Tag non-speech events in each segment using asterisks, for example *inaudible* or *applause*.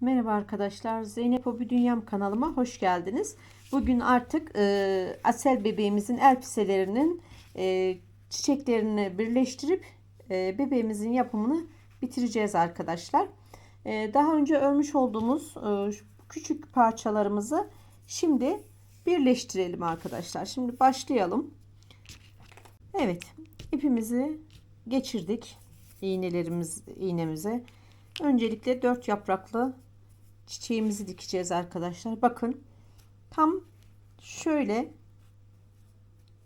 Merhaba arkadaşlar. Zeynep Hobi Dünyam kanalıma hoş geldiniz. Bugün artık e, Asel bebeğimizin elbiselerinin e, çiçeklerini birleştirip e, bebeğimizin yapımını bitireceğiz arkadaşlar. E, daha önce örmüş olduğumuz e, küçük parçalarımızı şimdi birleştirelim arkadaşlar. Şimdi başlayalım. Evet, ipimizi geçirdik iğnelerimiz iğnemize. Öncelikle dört yapraklı çiçeğimizi dikeceğiz arkadaşlar. Bakın tam şöyle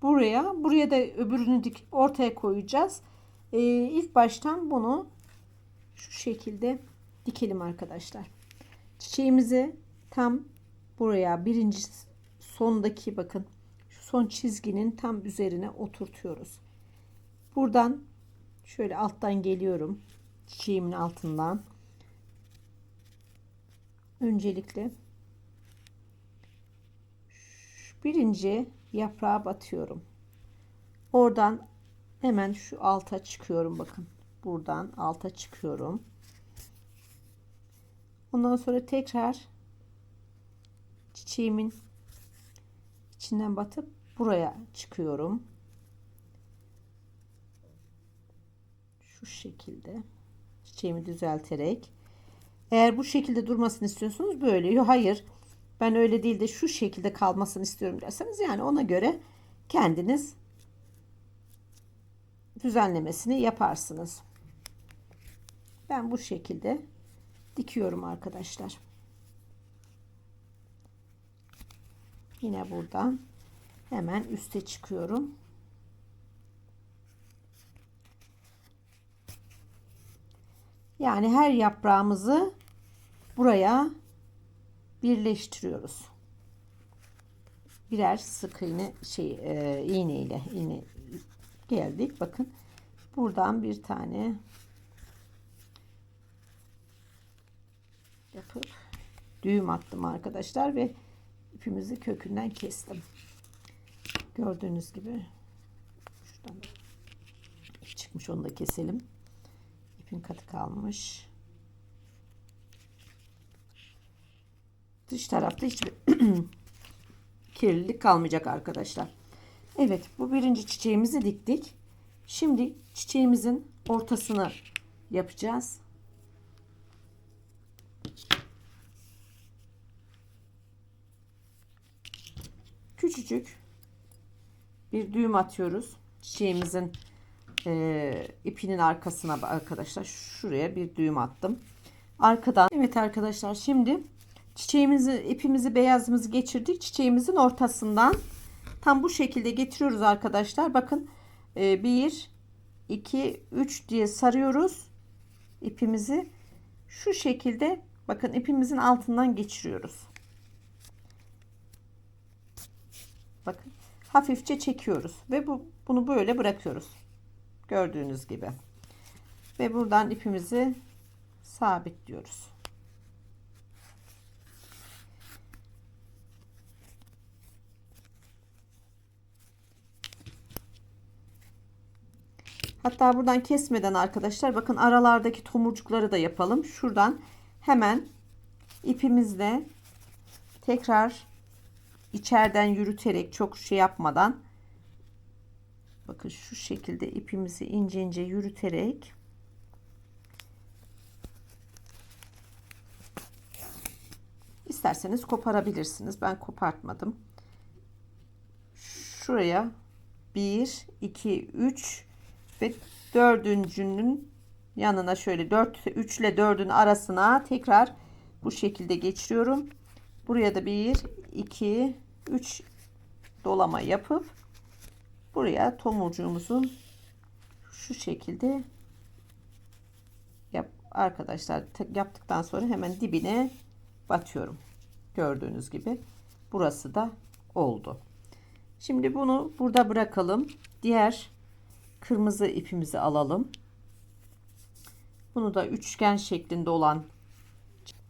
buraya buraya da öbürünü dik ortaya koyacağız. Ee, ilk baştan bunu şu şekilde dikelim arkadaşlar. Çiçeğimizi tam buraya birinci sondaki bakın şu son çizginin tam üzerine oturtuyoruz. Buradan şöyle alttan geliyorum çiçeğimin altından öncelikle birinci yaprağa batıyorum. Oradan hemen şu alta çıkıyorum bakın. Buradan alta çıkıyorum. Ondan sonra tekrar çiçeğimin içinden batıp buraya çıkıyorum. Şu şekilde çiçeğimi düzelterek. Eğer bu şekilde durmasını istiyorsunuz böyle. Yok hayır ben öyle değil de şu şekilde kalmasını istiyorum derseniz yani ona göre kendiniz düzenlemesini yaparsınız. Ben bu şekilde dikiyorum arkadaşlar. Yine buradan hemen üste çıkıyorum. Yani her yaprağımızı buraya birleştiriyoruz. Birer sık iğne şey e, iğne iğne geldik. Bakın buradan bir tane yapıp düğüm attım arkadaşlar ve ipimizi kökünden kestim. Gördüğünüz gibi şuradan çıkmış onu da keselim ipin katı kalmış. Dış tarafta hiçbir *clears throat* kirlilik kalmayacak arkadaşlar. Evet bu birinci çiçeğimizi diktik. Şimdi çiçeğimizin ortasını yapacağız. Küçücük bir düğüm atıyoruz. Çiçeğimizin e, ipinin arkasına arkadaşlar şuraya bir düğüm attım. Arkadan evet arkadaşlar şimdi çiçeğimizi ipimizi beyazımızı geçirdik. Çiçeğimizin ortasından tam bu şekilde getiriyoruz arkadaşlar. Bakın e, 1 2 3 diye sarıyoruz ipimizi. Şu şekilde bakın ipimizin altından geçiriyoruz. Bakın hafifçe çekiyoruz ve bu bunu böyle bırakıyoruz. Gördüğünüz gibi. Ve buradan ipimizi sabitliyoruz. Hatta buradan kesmeden arkadaşlar bakın aralardaki tomurcukları da yapalım. Şuradan hemen ipimizle tekrar içeriden yürüterek çok şey yapmadan bakın şu şekilde ipimizi ince ince yürüterek isterseniz koparabilirsiniz. Ben kopartmadım. Şuraya 1 2 3 ve dördüncünün yanına şöyle 4 3 ile 4'ün arasına tekrar bu şekilde geçiriyorum. Buraya da 1 2 3 dolama yapıp buraya tomurcuğumuzu şu şekilde yap arkadaşlar yaptıktan sonra hemen dibine batıyorum. Gördüğünüz gibi burası da oldu. Şimdi bunu burada bırakalım. Diğer kırmızı ipimizi alalım. Bunu da üçgen şeklinde olan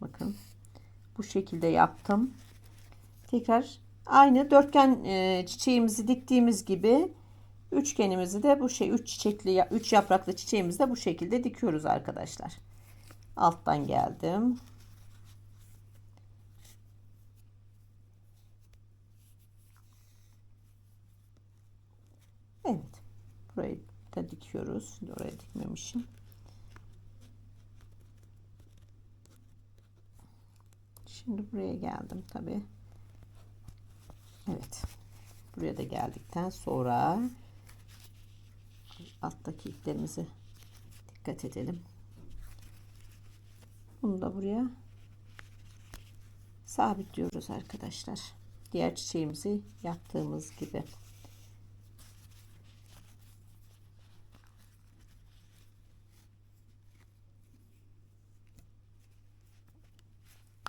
bakın bu şekilde yaptım. Tekrar aynı dörtgen e, çiçeğimizi diktiğimiz gibi Üçgenimizi de bu şey üç çiçekli üç yapraklı çiçeğimizi de bu şekilde dikiyoruz arkadaşlar. Alttan geldim. Evet. Burayı da dikiyoruz. Oraya dikmemişim. Şimdi buraya geldim tabi. Evet. Buraya da geldikten sonra alttaki iplerimizi dikkat edelim. Bunu da buraya sabitliyoruz arkadaşlar. Diğer çiçeğimizi yaptığımız gibi.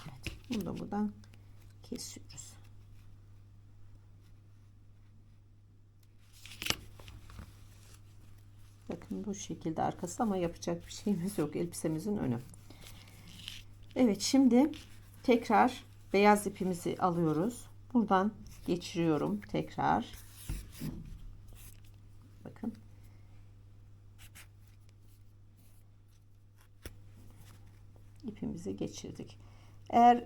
Evet, bunu da buradan kesiyoruz. Bakın bu şekilde arkası ama yapacak bir şeyimiz yok. Elbisemizin önü. Evet şimdi tekrar beyaz ipimizi alıyoruz. Buradan geçiriyorum tekrar. Bakın. ipimizi geçirdik. Eğer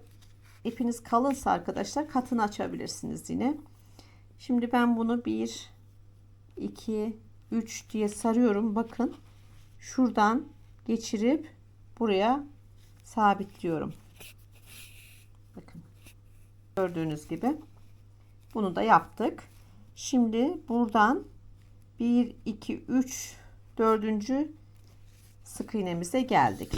ipiniz kalınsa arkadaşlar katını açabilirsiniz yine. Şimdi ben bunu 1 2 3 diye sarıyorum. Bakın şuradan geçirip buraya sabitliyorum. Bakın gördüğünüz gibi bunu da yaptık. Şimdi buradan 1 2 3 4. sık iğnemize geldik.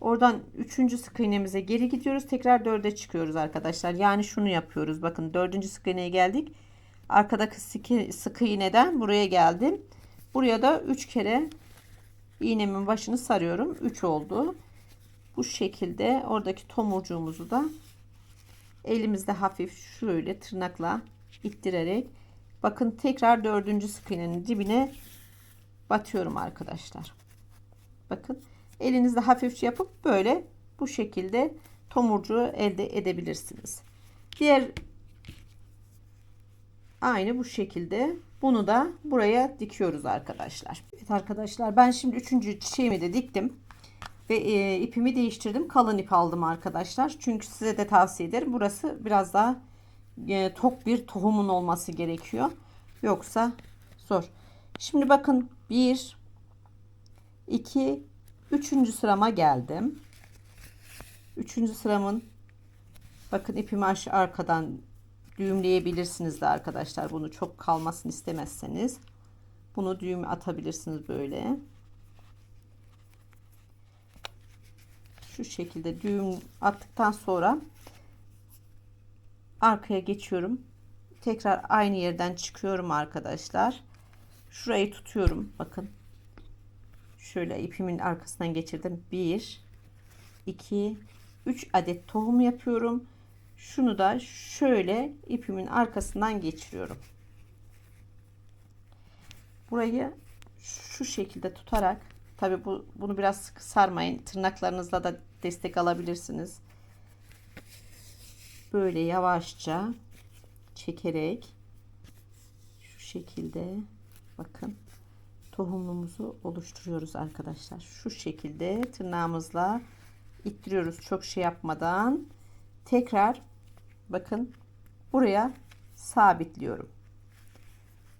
Oradan 3. sık iğnemize geri gidiyoruz. Tekrar 4'e çıkıyoruz arkadaşlar. Yani şunu yapıyoruz. Bakın 4. sık iğneye geldik. Arkadaki sık, sık iğneden buraya geldim. Buraya da 3 kere iğnemin başını sarıyorum. 3 oldu. Bu şekilde oradaki tomurcuğumuzu da elimizde hafif şöyle tırnakla ittirerek bakın tekrar dördüncü sık iğnenin dibine batıyorum arkadaşlar. Bakın elinizde hafifçe yapıp böyle bu şekilde tomurcuğu elde edebilirsiniz. Diğer aynı bu şekilde bunu da buraya dikiyoruz arkadaşlar. Evet arkadaşlar ben şimdi üçüncü çiçeğimi de diktim. Ve e, ipimi değiştirdim. Kalın ip aldım arkadaşlar. Çünkü size de tavsiye ederim. Burası biraz daha e, tok bir tohumun olması gerekiyor. Yoksa zor. Şimdi bakın 1 2 3. sırama geldim. 3. sıramın bakın ipimi arkadan düğümleyebilirsiniz de arkadaşlar. Bunu çok kalmasını istemezseniz bunu düğüm atabilirsiniz böyle. şu şekilde düğüm attıktan sonra arkaya geçiyorum. Tekrar aynı yerden çıkıyorum arkadaşlar. Şurayı tutuyorum. Bakın. Şöyle ipimin arkasından geçirdim. 1 2 3 adet tohum yapıyorum. Şunu da şöyle ipimin arkasından geçiriyorum. Burayı şu şekilde tutarak tabi bu bunu biraz sıkı sarmayın. Tırnaklarınızla da destek alabilirsiniz. Böyle yavaşça çekerek şu şekilde bakın tohumumuzu oluşturuyoruz arkadaşlar. Şu şekilde tırnağımızla ittiriyoruz çok şey yapmadan. Tekrar bakın buraya sabitliyorum.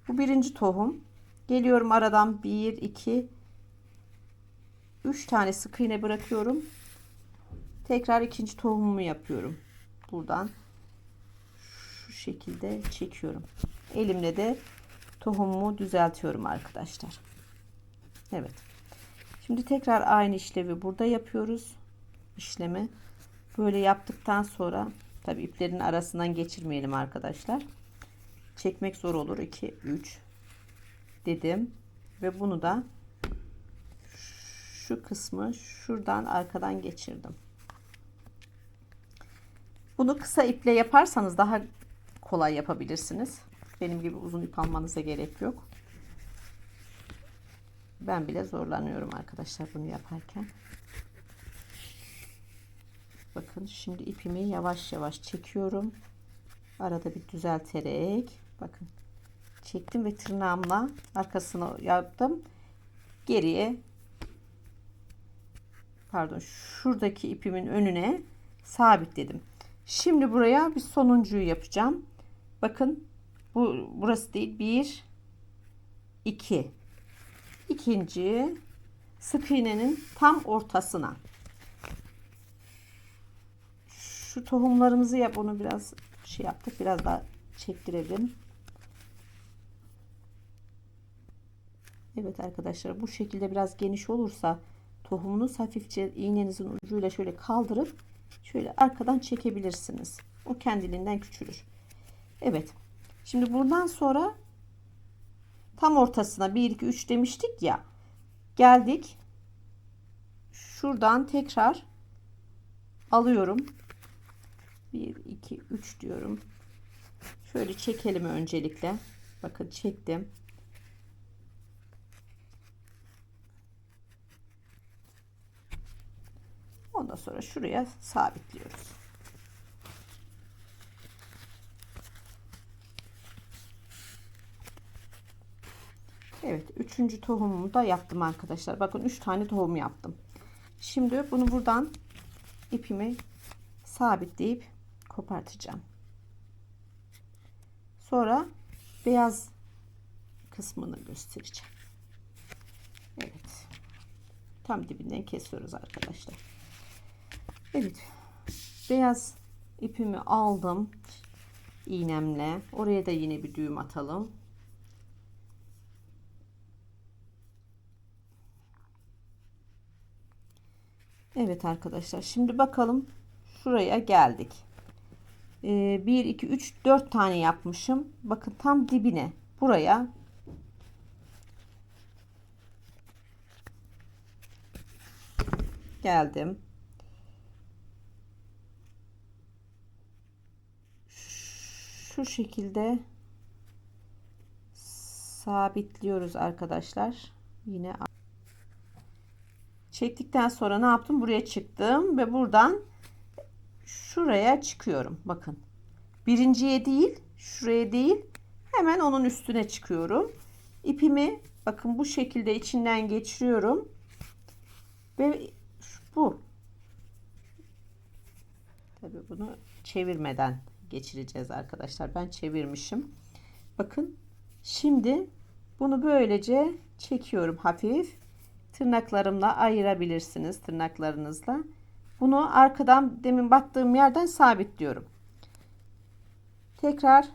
Bu birinci tohum. Geliyorum aradan 1 2 3 tane sık iğne bırakıyorum. Tekrar ikinci tohumumu yapıyorum. Buradan şu şekilde çekiyorum. Elimle de tohumumu düzeltiyorum arkadaşlar. Evet. Şimdi tekrar aynı işlevi burada yapıyoruz. İşlemi böyle yaptıktan sonra tabi iplerin arasından geçirmeyelim arkadaşlar. Çekmek zor olur. 2 3 dedim ve bunu da şu kısmı şuradan arkadan geçirdim. Bunu kısa iple yaparsanız daha kolay yapabilirsiniz. Benim gibi uzun ip almanıza gerek yok. Ben bile zorlanıyorum arkadaşlar bunu yaparken. Bakın şimdi ipimi yavaş yavaş çekiyorum. Arada bir düzelterek bakın çektim ve tırnağımla arkasına yaptım. Geriye pardon şuradaki ipimin önüne sabitledim. Şimdi buraya bir sonuncuyu yapacağım. Bakın bu burası değil. Bir, iki. İkinci sık iğnenin tam ortasına. Şu tohumlarımızı yap onu biraz şey yaptık. Biraz daha çektirelim. Evet arkadaşlar bu şekilde biraz geniş olursa tohumunuz hafifçe iğnenizin ucuyla şöyle kaldırıp şöyle arkadan çekebilirsiniz. O kendiliğinden küçülür. Evet. Şimdi buradan sonra tam ortasına 1 2 3 demiştik ya. Geldik. Şuradan tekrar alıyorum. 1 2 3 diyorum. Şöyle çekelim öncelikle. Bakın çektim. Ondan sonra şuraya sabitliyoruz. Evet, üçüncü tohumumu da yaptım arkadaşlar. Bakın üç tane tohum yaptım. Şimdi bunu buradan ipimi sabitleyip kopartacağım. Sonra beyaz kısmını göstereceğim. Evet. Tam dibinden kesiyoruz arkadaşlar. Evet. Beyaz ipimi aldım. iğnemle. Oraya da yine bir düğüm atalım. Evet arkadaşlar. Şimdi bakalım. Şuraya geldik. Ee, 1, 2, 3, 4 tane yapmışım. Bakın tam dibine. Buraya geldim. Şu şekilde sabitliyoruz arkadaşlar. Yine çektikten sonra ne yaptım? Buraya çıktım ve buradan şuraya çıkıyorum. Bakın. Birinciye değil, şuraya değil. Hemen onun üstüne çıkıyorum. İpimi bakın bu şekilde içinden geçiriyorum. Ve bu. Tabii bunu çevirmeden geçireceğiz arkadaşlar. Ben çevirmişim. Bakın şimdi bunu böylece çekiyorum hafif. Tırnaklarımla ayırabilirsiniz tırnaklarınızla. Bunu arkadan demin battığım yerden sabitliyorum. Tekrar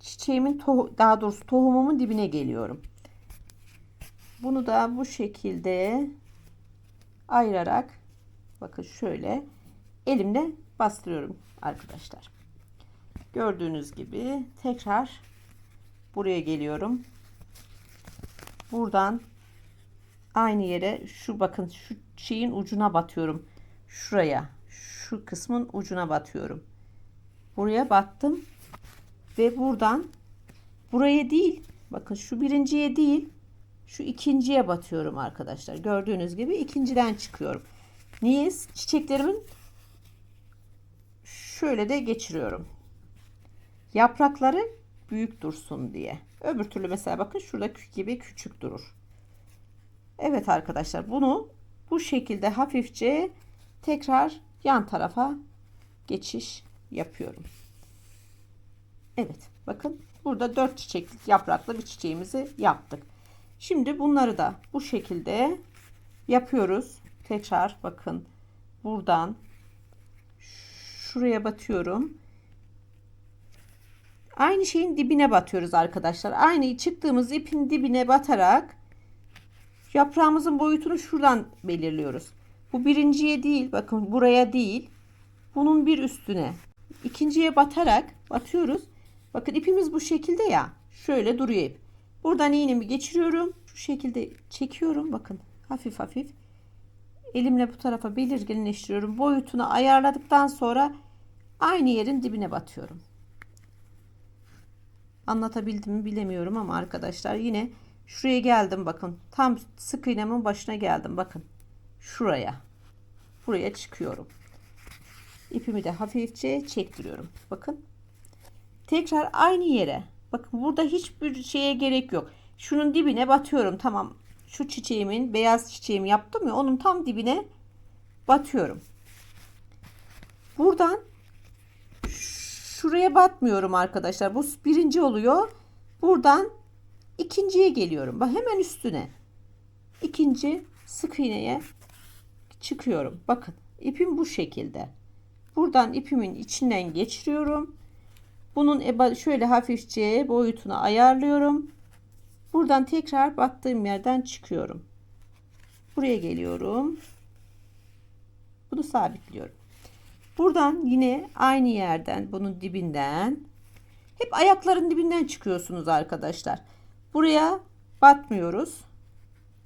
çiçeğimin daha doğrusu tohumumun dibine geliyorum. Bunu da bu şekilde ayırarak bakın şöyle elimle bastırıyorum arkadaşlar. Gördüğünüz gibi tekrar buraya geliyorum. Buradan aynı yere şu bakın şu şeyin ucuna batıyorum. Şuraya şu kısmın ucuna batıyorum. Buraya battım ve buradan buraya değil bakın şu birinciye değil şu ikinciye batıyorum arkadaşlar. Gördüğünüz gibi ikinciden çıkıyorum. Niye? Çiçeklerimin şöyle de geçiriyorum. Yaprakları büyük dursun diye. Öbür türlü mesela bakın şurada gibi küçük durur. Evet arkadaşlar bunu bu şekilde hafifçe tekrar yan tarafa geçiş yapıyorum. Evet bakın burada dört çiçeklik yapraklı bir çiçeğimizi yaptık. Şimdi bunları da bu şekilde yapıyoruz. Tekrar bakın buradan şuraya batıyorum. Aynı şeyin dibine batıyoruz arkadaşlar. Aynı çıktığımız ipin dibine batarak yaprağımızın boyutunu şuradan belirliyoruz. Bu birinciye değil bakın buraya değil. Bunun bir üstüne. ikinciye batarak batıyoruz. Bakın ipimiz bu şekilde ya. Şöyle duruyor ip. Buradan iğnemi geçiriyorum. Şu şekilde çekiyorum. Bakın hafif hafif. Elimle bu tarafa belirginleştiriyorum. Boyutunu ayarladıktan sonra aynı yerin dibine batıyorum. Anlatabildim mi bilemiyorum ama arkadaşlar yine şuraya geldim bakın. Tam sık iğnemin başına geldim bakın. Şuraya. Buraya çıkıyorum. İpimi de hafifçe çektiriyorum. Bakın. Tekrar aynı yere Bakın burada hiçbir şeye gerek yok. Şunun dibine batıyorum. Tamam. Şu çiçeğimin beyaz çiçeğimi yaptım ya onun tam dibine batıyorum. Buradan şuraya batmıyorum arkadaşlar. Bu birinci oluyor. Buradan ikinciye geliyorum. Bak hemen üstüne. İkinci sık iğneye çıkıyorum. Bakın ipim bu şekilde. Buradan ipimin içinden geçiriyorum. Bunun şöyle hafifçe boyutunu ayarlıyorum. Buradan tekrar battığım yerden çıkıyorum. Buraya geliyorum. Bunu sabitliyorum. Buradan yine aynı yerden bunun dibinden hep ayakların dibinden çıkıyorsunuz arkadaşlar. Buraya batmıyoruz.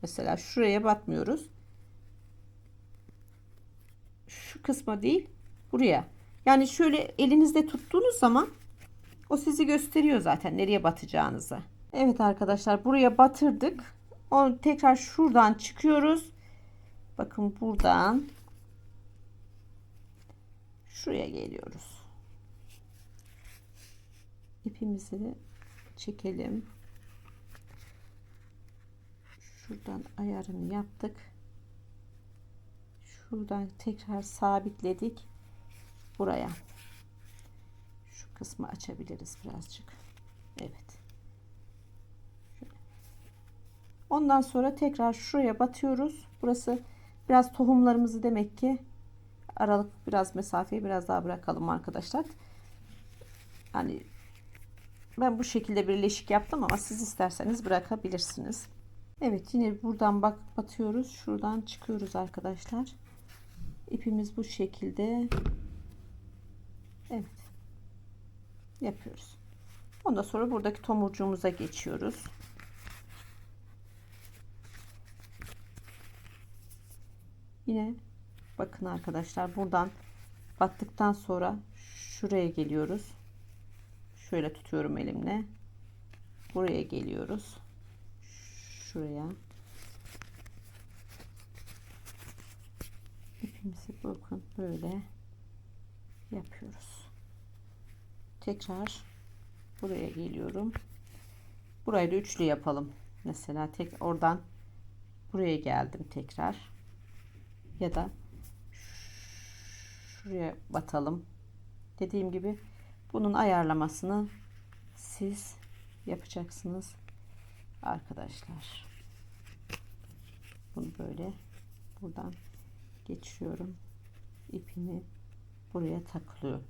Mesela şuraya batmıyoruz. Şu kısma değil, buraya. Yani şöyle elinizde tuttuğunuz zaman o sizi gösteriyor zaten nereye batacağınızı. Evet arkadaşlar buraya batırdık. O tekrar şuradan çıkıyoruz. Bakın buradan şuraya geliyoruz. İpimizi çekelim. Şuradan ayarını yaptık. Şuradan tekrar sabitledik. Buraya. Şu kısmı açabiliriz birazcık. Evet. Ondan sonra tekrar şuraya batıyoruz. Burası biraz tohumlarımızı demek ki aralık biraz mesafeyi biraz daha bırakalım arkadaşlar. Hani ben bu şekilde birleşik yaptım ama siz isterseniz bırakabilirsiniz. Evet yine buradan bak batıyoruz. Şuradan çıkıyoruz arkadaşlar. İpimiz bu şekilde. Evet. Yapıyoruz. Ondan sonra buradaki tomurcuğumuza geçiyoruz. Yine bakın arkadaşlar buradan battıktan sonra şuraya geliyoruz. Şöyle tutuyorum elimle. Buraya geliyoruz. Şuraya. İpimizi bakın böyle yapıyoruz. Tekrar buraya geliyorum. Burayı da üçlü yapalım. Mesela tek oradan buraya geldim tekrar. Ya da şuraya batalım. Dediğim gibi bunun ayarlamasını siz yapacaksınız arkadaşlar. Bunu böyle buradan geçiriyorum. ipini buraya takılıyor.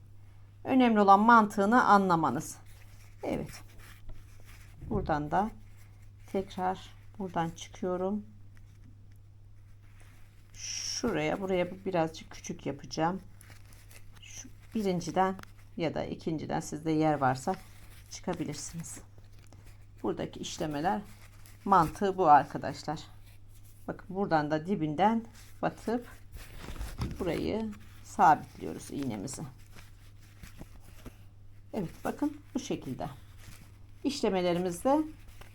Önemli olan mantığını anlamanız. Evet. Buradan da tekrar buradan çıkıyorum. Şuraya buraya birazcık küçük yapacağım. Şu birinciden ya da ikinciden sizde yer varsa çıkabilirsiniz. Buradaki işlemeler mantığı bu arkadaşlar. Bakın buradan da dibinden batıp burayı sabitliyoruz iğnemizi. Evet bakın bu şekilde. İşlemelerimiz de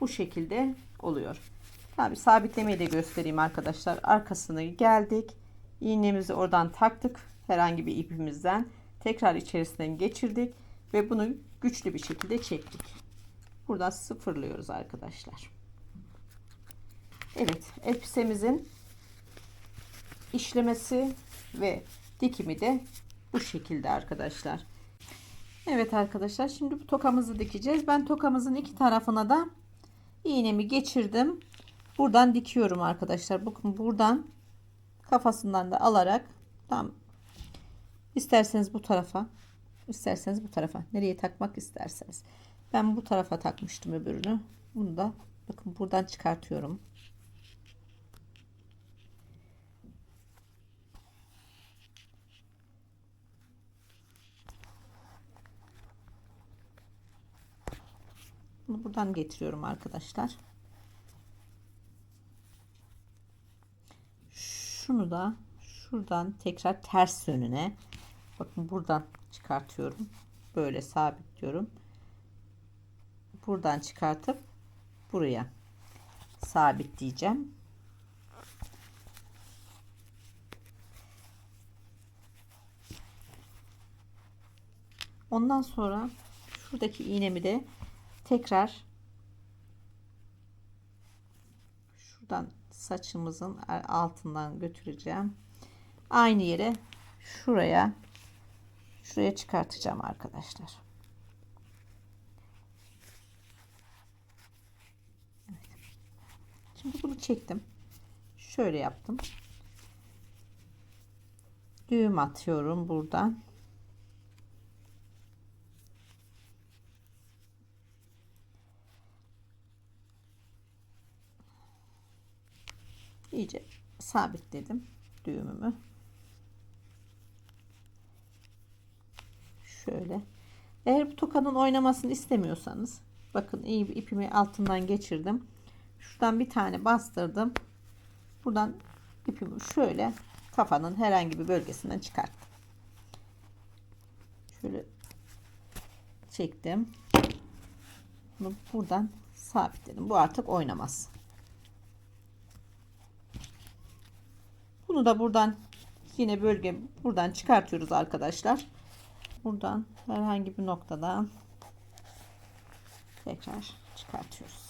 bu şekilde oluyor. Tabi sabitlemeyi de göstereyim arkadaşlar. Arkasını geldik. İğnemizi oradan taktık. Herhangi bir ipimizden. Tekrar içerisinden geçirdik. Ve bunu güçlü bir şekilde çektik. Burada sıfırlıyoruz arkadaşlar. Evet elbisemizin işlemesi ve dikimi de bu şekilde arkadaşlar. Evet arkadaşlar şimdi bu tokamızı dikeceğiz. Ben tokamızın iki tarafına da iğnemi geçirdim. Buradan dikiyorum arkadaşlar. Bakın buradan kafasından da alarak tam isterseniz bu tarafa isterseniz bu tarafa nereye takmak isterseniz. Ben bu tarafa takmıştım öbürünü. Bunu da bakın buradan çıkartıyorum. Bunu buradan getiriyorum arkadaşlar. Şunu da şuradan tekrar ters yönüne bakın buradan çıkartıyorum. Böyle sabitliyorum. Buradan çıkartıp buraya sabitleyeceğim. Ondan sonra şuradaki iğnemi de tekrar şuradan saçımızın altından götüreceğim. Aynı yere şuraya şuraya çıkartacağım arkadaşlar. Şimdi bunu çektim. Şöyle yaptım. Düğüm atıyorum buradan. İyice sabitledim düğümümü. Şöyle. Eğer bu tokanın oynamasını istemiyorsanız bakın iyi bir ipimi altından geçirdim. Şuradan bir tane bastırdım. Buradan ipimi şöyle kafanın herhangi bir bölgesinden çıkarttım. Şöyle çektim. Bunu buradan sabitledim. Bu artık oynamaz. Bunu da buradan yine bölge buradan çıkartıyoruz arkadaşlar. Buradan herhangi bir noktadan tekrar çıkartıyoruz.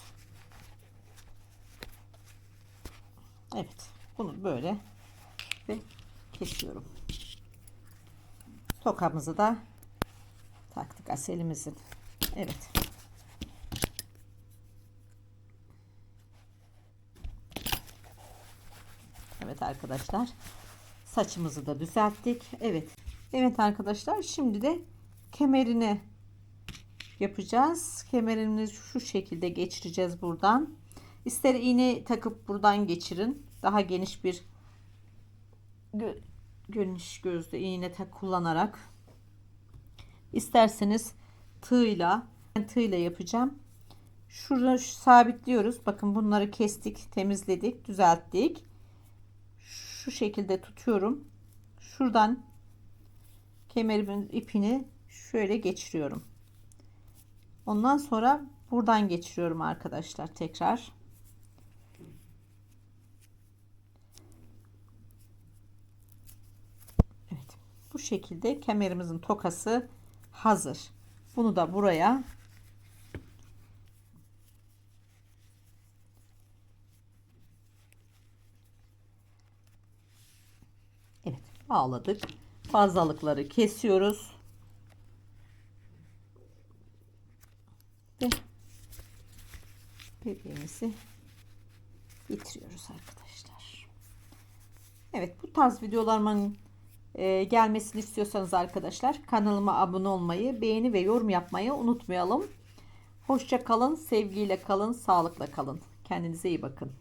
Evet. Bunu böyle ve kesiyorum. Tokamızı da taktık aselimizin. Evet. Arkadaşlar. Saçımızı da düzelttik. Evet. Evet arkadaşlar. Şimdi de kemerini yapacağız. Kemerini şu şekilde geçireceğiz buradan. İster iğne takıp buradan geçirin. Daha geniş bir gö geniş gözlü iğne tak kullanarak isterseniz tığla ben tığla yapacağım. Şurada sabitliyoruz. Bakın bunları kestik, temizledik, düzelttik şu şekilde tutuyorum. Şuradan kemerimin ipini şöyle geçiriyorum. Ondan sonra buradan geçiriyorum arkadaşlar tekrar. Evet. Bu şekilde kemerimizin tokası hazır. Bunu da buraya bağladık. Fazlalıkları kesiyoruz. Ve bebeğimizi bitiriyoruz arkadaşlar. Evet bu tarz videolarımın e, gelmesini istiyorsanız arkadaşlar kanalıma abone olmayı, beğeni ve yorum yapmayı unutmayalım. Hoşça kalın, sevgiyle kalın, sağlıkla kalın. Kendinize iyi bakın.